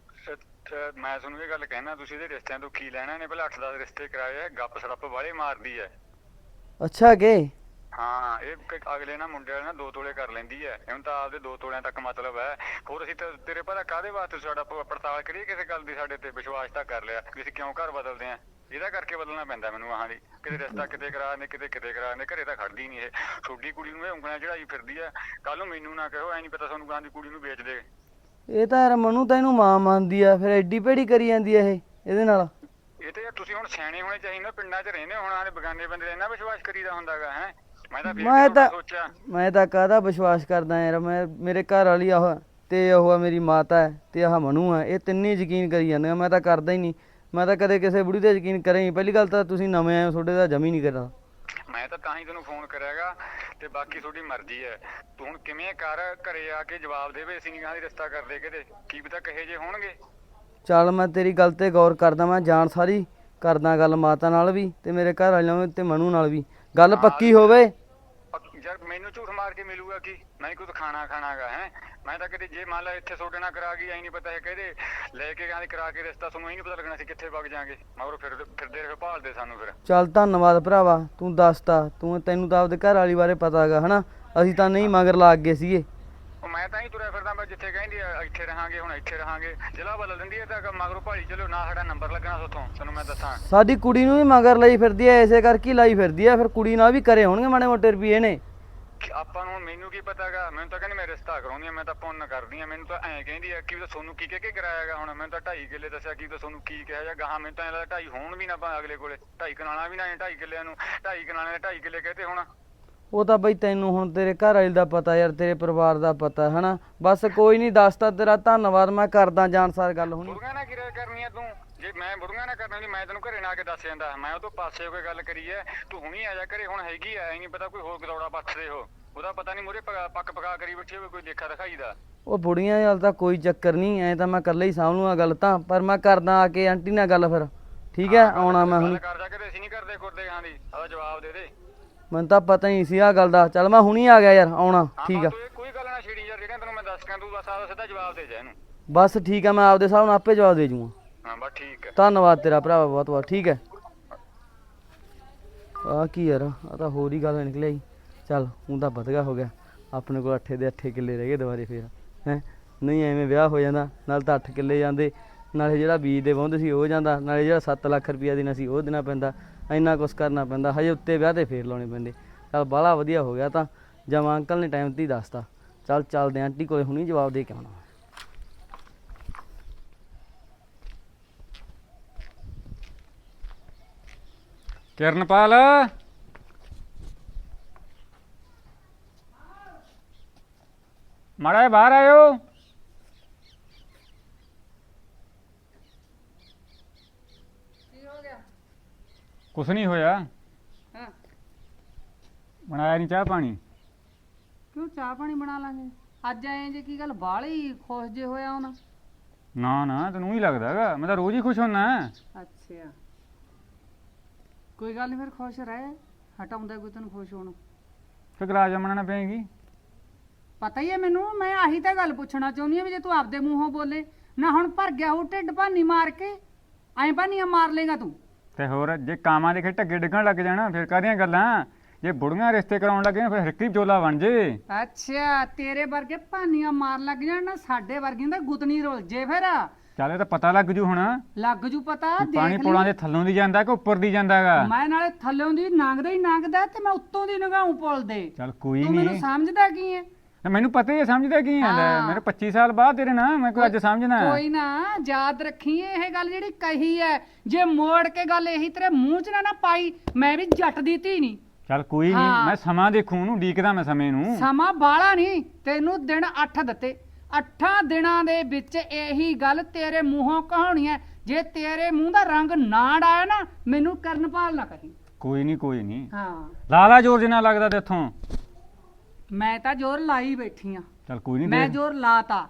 ਮੈਂ ਤੁਹਾਨੂੰ ਇਹ ਗੱਲ ਕਹਿਣਾ ਤੁਸੀਂ ਇਹਦੇ ਰਿਸ਼ਤਿਆਂ ਤੋਂ ਕੀ ਲੈਣਾ ਨੇ ਪਹਿਲਾਂ 8-10 ਰਿਸ਼ਤੇ ਕਰਾਏ ਆ ਗੱਪ ਸੜੱਪ ਵਾਲੇ ਮਾਰਦੀ ਐ ਅੱਛਾ ਕੇ? ਹਾਂ ਇਹ ਕ- ਅਗਲੇ ਨਾ ਮੁੰਡੇ ਵਾਲੇ ਨਾ ਦੋ ਤੋਲੇ ਕਰ ਲੈਂਦੀ ਐ ਹੁਣ ਤਾਂ ਆਪਦੇ ਦੋ ਤੋਲਿਆਂ ਤੱਕ ਮਤਲਬ ਹੈ ਹੋਰ ਅਸੀਂ ਤਾਂ ਤੇਰੇ ਭਲਾ ਕਾਦੇ ਵਾਸਤੇ ਸਾਡਾ ਪ- ਪੜਤਾਲ ਕਰੀਏ ਕਿਸੇ ਗੱਲ ਦੀ ਸਾਡੇ ਤੇ ਵਿਸ਼ਵਾਸ ਤਾਂ ਕਰ ਲਿਆ ਵੀ ਅਸੀਂ ਕਿਉਂ ਘਰ ਬਦਲਦੇ ਆ? ਇਹਦਾ ਕਰਕੇ ਬਦਲਣਾ ਪੈਂਦਾ ਮੈਨੂੰ ਆਹਾਂ ਦੀ। ਕਿਤੇ ਰਿਸ਼ਤਾ ਕਿਤੇ ਕਰਾ ਨੇ ਕਿਤੇ ਕਿਤੇ ਕਰਾ ਨੇ ਘਰੇ ਤਾਂ ਖੜਦੀ ਨਹੀਂ ਇਹ। ਛੋਡੀ ਕੁੜੀ ਨੂੰ ਇਹ ਉਂਗਲਾਂ ਚੜਾਈ ਫਿਰਦੀ ਐ ਕੱਲ ਨੂੰ ਮੈਨੂੰ ਨਾ ਕਹੋ ਐ ਨਹੀਂ ਪਤਾ ਤੁਹਾਨੂੰ ਗਾਂ ਦੀ ਕੁੜੀ ਨੂੰ ਵੇਚ ਦੇ ਇਹ ਤਾਂ ਯਾਰ ਮਨੂੰ ਤਾਂ ਇਹਨੂੰ ਮਾਂ ਮੰਨਦੀ ਆ ਫਿਰ ਐਡੀ ਭੇੜੀ ਕਰੀ ਜਾਂਦੀ ਆ ਇਹ ਇਹਦੇ ਨਾਲ। ਇਹ ਤੇ ਯਾਰ ਤੁਸੀਂ ਹੁਣ ਸਿਆਣੇ ਹੋਣੇ ਚਾਹੀਦੇ ਪਿੰਡਾਂ 'ਚ ਰਹਿੰਦੇ ਹੋ, ਹੁਣ ਆਲੇ ਬਗਾਨੇ ਬੰਦੇ ਦਾ ਇੰਨਾ ਵਿਸ਼ਵਾਸ ਕਰੀਦਾ ਹੁੰਦਾਗਾ ਹੈ? ਮੈਂ ਤਾਂ ਫਿਰ ਮੈਂ ਤਾਂ ਸੋਚਿਆ ਮੈਂ ਤਾਂ ਕਾਹਦਾ ਵਿਸ਼ਵਾਸ ਕਰਦਾ ਯਾਰ ਮੈਂ ਮੇਰੇ ਘਰ ਵਾਲੀ ਆਹ ਤੇ ਉਹ ਆ ਮੇਰੀ ਮਾਤਾ ਹੈ ਤੇ ਆਹ ਮਨੂ ਆ ਇਹ ਤਿੰਨੇ ਹੀ ਯਕੀਨ ਕਰੀ ਜਾਂਦੇ ਆ ਮੈਂ ਤਾਂ ਕਰਦਾ ਹੀ ਨਹੀਂ। ਮੈਂ ਤਾਂ ਕਦੇ ਕਿਸੇ ਬੁੜੀ ਤੇ ਯਕੀਨ ਕਰਿਆ ਹੀ ਨਹੀਂ। ਪਹਿਲੀ ਗੱਲ ਤਾਂ ਤੁਸੀਂ ਨਵੇਂ ਆਏ ਹੋ ਤੁਹਾਡੇ ਦਾ ਜਮੀ ਨਹੀਂ ਕਰਦਾ ਮੈਂ ਤਾਂ ਤਾਂ ਹੀ ਤੈਨੂੰ ਫੋਨ ਕਰਿਆਗਾ ਤੇ ਬਾਕੀ ਤੁਹਾਡੀ ਮਰਜ਼ੀ ਹੈ। ਤੂੰ ਹੁਣ ਕਿਵੇਂ ਕਰ ਘਰੇ ਆ ਕੇ ਜਵਾਬ ਦੇਵੇ ਅਸੀਂ ਨਹੀਂ ਗਾਂ ਦੀ ਰਿਸ਼ਤਾ ਕਰਦੇ ਕਿਤੇ। ਕੀ ਪਤਾ ਕਹੇ ਜੇ ਹੋਣਗੇ। ਚੱਲ ਮੈਂ ਤੇਰੀ ਗੱਲ ਤੇ ਗੌਰ ਕਰਦਾ ਮੈਂ ਜਾਣ ਸਾਰੀ ਕਰਦਾ ਗੱਲ ਮਾਤਾ ਨਾਲ ਵੀ ਤੇ ਮੇਰੇ ਘਰ ਵਾਲਿਆਂ ਤੇ ਮਨੂ ਨਾਲ ਵੀ। ਗੱਲ ਪੱਕੀ ਹੋਵੇ। ਯਾਰ ਮੈਨੂੰ ਝੂਠ ਮਾਰ ਕੇ ਮਿਲੂਗਾ ਕੀ ਮੈਂ ਕੁਝ ਖਾਣਾ ਖਾਣਾਗਾ ਹੈ? ਮੈਂ ਤਾਂ ਕਦੇ ਜੇ ਮੰਨ ਲਾ ਇੱਥੇ ਤੁਹਾਡੇ ਨਾਲ ਕਰਾ ਗਈ ਐ ਨਹੀਂ ਪਤਾ ਹੈ ਕਹਦੇ ਲੈ ਕੇ ਗਾਂ ਦੀ ਕਰਾ ਕੇ ਰਿਸ਼ਤਾ ਤੁਹਾਨੂੰ ਹੀ ਨਹੀਂ ਪਤਾ ਲੱਗਣਾ ਸੀ ਕਿੱਥੇ ਵਗ ਜਾਾਂਗੇ। ਮਗਰੋਂ ਫਿਰ ਫਿਰਦੇ ਰਹੇ ਭਾਲਦੇ ਸਾਨੂੰ ਫਿਰ। ਚੱਲ ਧੰਨਵਾਦ ਭਰਾਵਾ ਤੂੰ ਦੱਸਤਾ ਤੂੰ ਤੈਨੂੰ ਤਾਂ ਆਪਦੇ ਘਰ ਵਾਲੀ ਬਾਰੇ ਪਤਾ ਹੈਗਾ ਹਨਾ? ਅਸੀਂ ਤਾਂ ਨਹੀਂ ਮਗਰ ਲੱਗ ਗਏ ਸੀਗੇ। ਉਹ ਮੈਂ ਤਾਂ ਹੀ ਤੁਰਿਆ ਫਿਰਦਾ ਮੈਂ ਜਿੱਥੇ ਕਹਿੰਦੀ ਆ, ਇੱਥੇ ਰਹਾਂਗੇ ਹੁਣ ਇੱਥੇ ਰਹਾਂਗੇ। ਜ਼ਿਲ੍ਹਾ ਬਦਲ ਦਿੰਦੀ ਹੈ ਤਾਂ ਮਗਰੋਂ ਭਾਲੀ ਚਲੋ ਨਾ ਸਾਡਾ ਨੰਬਰ ਲੱਗਣਾ ਉਥੋਂ ਤੈਨੂੰ ਮੈਂ ਦੱਸਾਂ। ਸਾਡੀ ਕੁੜੀ ਨੂੰ ਵੀ ਮਗਰ ਲਈ ਫਿਰਦੀ ਐ ਐਸੇ ਕਰਕੇ ਹੀ ਲਾਈ ਫਿਰਦੀ ਐ ਫਿਰ ਕੁੜੀ ਨਾਲ ਵੀ ਕਰੇ ਹੋਣਗੇ ਮਾੜੇ ਮੋਟੇ ਰੁਪਏ ਨੇ। ਆਪਾਂ ਨੂੰ ਹੁਣ ਮੈਨੂੰ ਕੀ ਪਤਾਗਾ? ਮੈਨੂੰ ਤਾਂ ਕਹਿੰਦੀ ਮੈਂ ਰਿਸ਼ਤਾ ਕਰਾਉਂਦੀ ਆ ਮੈਂ ਤਾਂ ਪੁੰਨ ਕਰਦੀ ਆ ਮੈਨੂੰ ਤਾਂ ਐਂ ਕਹਿੰਦੀ ਆ ਕਿ ਵੀ ਤਾਂ ਕੀ ਕਹਿ ਕੇ ਕਰਾਇਆਗਾ ਹੁਣ? ਮੈਨੂੰ ਤਾਂ 2.5 ਕਿੱਲੇ ਦੱਸਿਆ ਕਿ ਤਾਂ ਕੀ ਕਿਹਾ ਜਾਂ ਗਾਹਾਂ ਮੈਨੂੰ ਤਾਂ ਐਂ ਲੱਗਦਾ 2.5 ਹੋਣ ਵੀ ਨਾ ਪਾ ਅਗਲੇ ਕੋਲੇ। 2.5 ਕਨਾਲਾਂ ਵੀ ਨਾ 2.5 ਕਿੱਲਿਆਂ ਨੂੰ। 2.5 ਕਨਾਲਾਂ ਦੇ 2.5 ਕਿੱਲੇ ਕਹਤੇ ਹੁਣ। ਉਹ ਤਾਂ ਬਈ ਤੈਨੂੰ ਹੁਣ ਤੇਰੇ ਘਰ ਵਾਲੇ ਦਾ ਪਤਾ ਯਾਰ ਤੇਰੇ ਪਰਿਵਾਰ ਦਾ ਪਤਾ ਹਨਾ? ਬਸ ਕੋਈ ਨਹੀਂ ਦੱਸਤਾ ਤੇਰਾ ਧੰਨਵਾਦ ਮੈਂ ਕਰਦਾ ਜਾਣਸਾਰ ਗੱਲ ਹੁਣੀ। ਬੁੜੀਆਂ ਨਾਲ ਕਿਰਿਆ ਕਰਨੀ ਆ ਤੂੰ। ਜੇ ਮੈਂ ਬੁੜੀਆਂ ਨਾਲ ਕਰਨੀ ਮੈਂ ਤੈਨੂੰ ਘਰੇ ਨਾ ਆ ਕੇ ਦੱਸ ਜਾਂਦਾ। ਮੈਂ ਉਹ ਤੋਂ ਪਾਸੇ ਕੋਈ ਗੱਲ ਕਰੀ ਐ। ਤੂੰ ਹੁਣੀ ਆ ਜਾ ਘਰੇ ਹੁਣ ਹੈਗੀ ਐ ਨਹੀਂ ਪਤਾ ਕੋਈ ਹੋਰ ਗਦੌੜਾ ਪੱਥਦੇ ਹੋ। ਉਹਦਾ ਪਤਾ ਨਹੀਂ ਮੂਰੇ ਪੱਕ ਪਕਾ ਕਰੀ ਬੈਠੀ ਹੋਵੇ ਕੋਈ ਦੇਖਾ ਦਿਖਾਈ ਦਾ। ਉਹ ਬੁੜੀਆਂ ਨਾਲ ਤਾਂ ਕੋਈ ਚੱਕਰ ਨਹੀਂ ਐ ਤਾਂ ਮੈਂ ਇਕੱਲੇ ਹੀ ਸਾਂਭ ਲੂੰਗਾ ਗੱਲ ਤਾਂ। ਪਰ ਮੈਂ ਕਰਦਾ ਆ ਕੇ ਆਂਟੀ ਨਾਲ ਗੱਲ ਫਿਰ। ਠੀਕ ਹੈ ਆਉਣਾ ਮੈਂ ਹੁਣ। ਗੱਲ ਕਰ ਜਾ ਕੇ ਤੇ ਅਸੀਂ ਨਹੀਂ ਕਰਦੇ ਕੁਰਦੇ ਗਾਂ ਦੀ। ਆਦਾ ਜਵਾਬ ਦੇ ਦੇ। ਮੈਨੂੰ ਤਾਂ ਪਤਾ ਹੀ ਨਹੀਂ ਸੀ ਆ ਗੱਲ ਦਾ। ਚੱਲ ਮੈਂ ਹੁਣੀ ਆ ਗਿਆ ਯਾਰ ਆਉਣਾ। ਹਾਂ ਠੀਕ ਆ। ਤੂੰ ਇਹ ਕੋਈ ਗੱਲ ਨਾ ਛੇੜੀ ਯਾਰ ਜਿਹੜੀਆਂ ਤੈਨੂੰ ਮੈਂ ਦੱਸ ਕੇ ਤੂੰ ਬਸ ਆਦਾ ਸਿੱਧਾ ਜਵਾਬ ਦੇ ਜਾ ਇਹਨੂੰ। ਬਸ ਠੀਕ ਆ ਮੈਂ ਆਪਦੇ ਹਿਸਾਬ ਨਾਲ ਆਪੇ ਜਵਾਬ ਦੇ ਜੂੰਗਾ। ਹਾਂ ਠੀਕ ਹੈ। ਧੰਨਵਾਦ ਤੇਰਾ ਭਰਾਵਾ ਬਹੁਤ ਬਹੁਤ, ਠੀਕ ਹੈ। ਆ ਕੀ ਯਾਰ ਆ ਤਾਂ ਹੋਰ ਹੀ ਗੱਲ ਨਿਕਲਿਆ ਹੀ। ਚੱਲ, ਹੁਣ ਤਾਂ ਵਧਗਾ ਹੋ ਗਿਆ। ਆਪਣੇ ਕੋਲ ਅੱਠੇ ਦੇ ਅੱਠੇ ਕਿੱਲੇ ਰਹਿ ਗਏ ਦੁਬਾਰੇ ਫੇਰ, ਹੈ। ਨਹੀਂ, ਐਵੇਂ ਵਿਆਹ ਹੋ ਜਾਂਦਾ, ਨਾਲ ਤਾਂ 8 ਕਿੱਲੇ ਜਾਂਦੇ, ਨਾਲੇ ਜਿਹੜਾ ਬੀਜ ਦੇ ਵਾਹੁੰਦੇ ਸੀ ਉਹ ਜਾਂਦਾ, ਨਾਲੇ ਜਿਹੜਾ 7 ਲੱਖ ਰੁਪਇਆ ਦੇਣਾ ਸੀ ਉਹ ਦੇਣਾ ਪੈਂਦਾ, ਇੰਨਾ ਕੁਛ ਕਰਨਾ ਪੈਂਦਾ, ਹਜੇ ਉੱਤੇ ਵਿਆਹ ਤੇ ਫੇਰ ਲਾਉਣੇ ਪੈਂਦੇ। ਚੱਲ, ਬਾਹਲਾ ਵਧੀਆ ਹੋ ਗਿਆ ਤਾਂ, ਜਮਾ ਅੰਕਲ ਨੇ ਟਾਈਮ ਤੇ ਹੀ ਦੱਸਤਾ। ਚੱਲ, ਚੱਲਦੇ ਆਂਟੀ ਕੋਲੇ ਹੁਣੀ ਜਵਾਬ ਦੇ ਕੇ ਆਉਣਾ। ਕਿਰਨਪਾਲ? ਮਾੜਾ ਬਾਹਰ ਆਇਓ। ਕੁਛ ਨਹੀਂ ਹੋਇਆ। ਹਾਂ। ਬਣਾਇਆ ਨਹੀਂ ਚਾਹ ਪਾਣੀ? ਕਿਉਂ ਚਾਹ ਪਾਣੀ ਬਣਾ ਲਾਂਗੇ? ਅੱਜ ਆਏ ਜੇ ਕੀ ਗੱਲ ਬਾਹਲੀ ਖੁਸ਼ ਜੇ ਹੋਇਆ ਹੁਣ। ਨਾ ਨਾ ਤੈਨੂੰ ਹੀ ਲੱਗਦਾ ਹੈਗਾ। ਮੈਂ ਤਾਂ ਰੋਜ਼ ਹੀ ਖੁਸ਼ ਹੁੰਨਾ। ਅੱਛਾ। ਕੋਈ ਗੱਲ ਨਹੀਂ ਫਿਰ ਖੁਸ਼ ਰਹਿ। ਹਟਾਉਂਦਾ ਕੋਈ ਤੈਨੂੰ ਖੁਸ਼ ਹੋਣ। ਗਲਾਸ ਜਮਣਾ ਪਏਗੀ? ਪਤਾ ਹੀ ਹੈ ਮੈਨੂੰ ਮੈਂ ਆਹੀ ਤਾਂ ਗੱਲ ਪੁੱਛਣਾ ਚਾਹੁੰਦੀ ਆ ਵੀ ਜੇ ਤੂੰ ਆਪਦੇ ਮੂੰਹੋਂ ਬੋਲੇ। ਨਾ ਹੁਣ ਭਰ ਗਿਆ ਉਹ ਢਿੱਡ ਭਾਨੀ ਮਾਰ ਕੇ ਐਂ ਭਾਨੀਆਂ ਮਾਰ ਲੇਗਾ ਤੂੰ। ਤੇ ਹੋਰ ਜੇ ਕਾਮਾਂ ਦੇ ਖੇ ਢੱਗੇ ਡਿੱਗਣ ਲੱਗ ਜਾਣਾ ਫਿਰ ਕਾਹਦੀਆਂ ਗੱਲਾਂ? ਜੇ ਬੁੜੀਆਂ ਰਿਸ਼ਤੇ ਕਰਾਉਣ ਲੱਗੇ ਫਿਰ ਹਰਕੀ ਚੋਲਾ ਬਣ ਜੇ। ਅੱਛਾ ਤੇਰੇ ਵਰਗੇ ਭਾਨੀਆਂ ਮਾਰ ਲੱਗ ਜਾਣ ਨਾ ਸਾਡੇ ਵਰਗਿਆਂ ਦਾ ਗੁੱਤਨੀ ਰੁਲ ਜੇ ਫਿਰ। ਚੱਲ ਇਹ ਤਾਂ ਪਤਾ ਲੱਗ ਜੂ ਹੁਣ। ਲੱਗ ਜੂ ਪਤਾ ਵੀ ਦੇਖ ਪਾਣੀ ਲਈ। ਪੁਲਾਂ ਦੇ ਥੱਲੋਂ ਦੀ ਜਾਂਦਾ ਕਿ ਉੱਪਰ ਦੀ ਜਾਂਦਾ ਹੈਗਾ? ਮੈਂ ਨਾਲੇ ਥੱਲਿਓਂ ਦੀ ਨੰਗਦਾ ਹੀ ਨੰਗਦਾ ਤੇ ਮੈਂ ਉੱਤੋਂ ਦੀ ਨਗਾਉਂ ਪੁੱਲ ਦੇ। ਚੱਲ ਕੋਈ ਤੂੰ ਮੈਨੂੰ ਨਹੀਂ। ਸਮਝਦਾ ਕੀ ਹੈ ਮੈਨੂੰ ਪਤਾ ਹੀ ਹੈ ਸਮਝਦਾ ਕੀ ਹੈ। ਮੇਰੇ 25 ਸਾਲ ਬਾਅਦ ਤੇਰੇ ਨਾਲ ਮੈਂ ਕੋਈ ਅੱਜ ਸਮਝਣਾ। ਹੈ। ਕੋਈ ਨਾ ਯਾਦ ਰੱਖੀ ਇਹ ਗੱਲ ਜਿਹੜੀ ਕਹੀ ਹੈ ਜੇ ਮੋੜ ਕੇ ਗੱਲ ਇਹੀ ਤੇਰੇ ਮੂੰਹ 'ਚ ਨਾ ਨਾ ਪਾਈ ਮੈਂ ਵੀ ਜੱਟ ਦੀ ਧੀ ਨਹੀਂ ਚੱਲ ਕੋਈ ਹਾਂ। ਨਹੀਂ ਮੈਂ ਸਮਾਂ ਦੇਖੂ ਉਹਨੂੰ ਡੀਕਦਾ ਮੈਂ ਸਮੇਂ ਨੂੰ। ਸਮਾਂ ਬਾਲਾ ਨਹੀਂ ਤੈਨੂੰ ਦਿਨ 8 ਦਿੱਤੇ। ਅੱਠਾਂ ਦਿਨਾਂ ਦੇ ਵਿੱਚ ਇਹੀ ਗੱਲ ਤੇਰੇ ਮੂੰਹੋਂ ਕਹਾਉਣੀ ਹੈ। ਜੇ ਤੇਰੇ ਮੂੰਹ ਦਾ ਰੰਗ ਨਾ ਡਾਇਆ ਨਾ ਮੈਨੂੰ ਕਰਨਪਾਲ ਨਾ ਕਹੀ। ਕੋਈ ਨਹੀਂ ਕੋਈ ਨਹੀਂ। ਹਾਂ। ਲਾਲਾ ਜੋਰ ਜਿੰਨਾ ਲੱਗਦਾ ਤੇਥੋਂ ਮੈਂ ਤਾਂ ਜ਼ੋਰ ਲਾਈ ਬੈਠੀ ਆ। ਚੱਲ ਕੋਈ ਨਹੀਂ ਮੈਂ ਜ਼ੋਰ ਲਾਤਾ।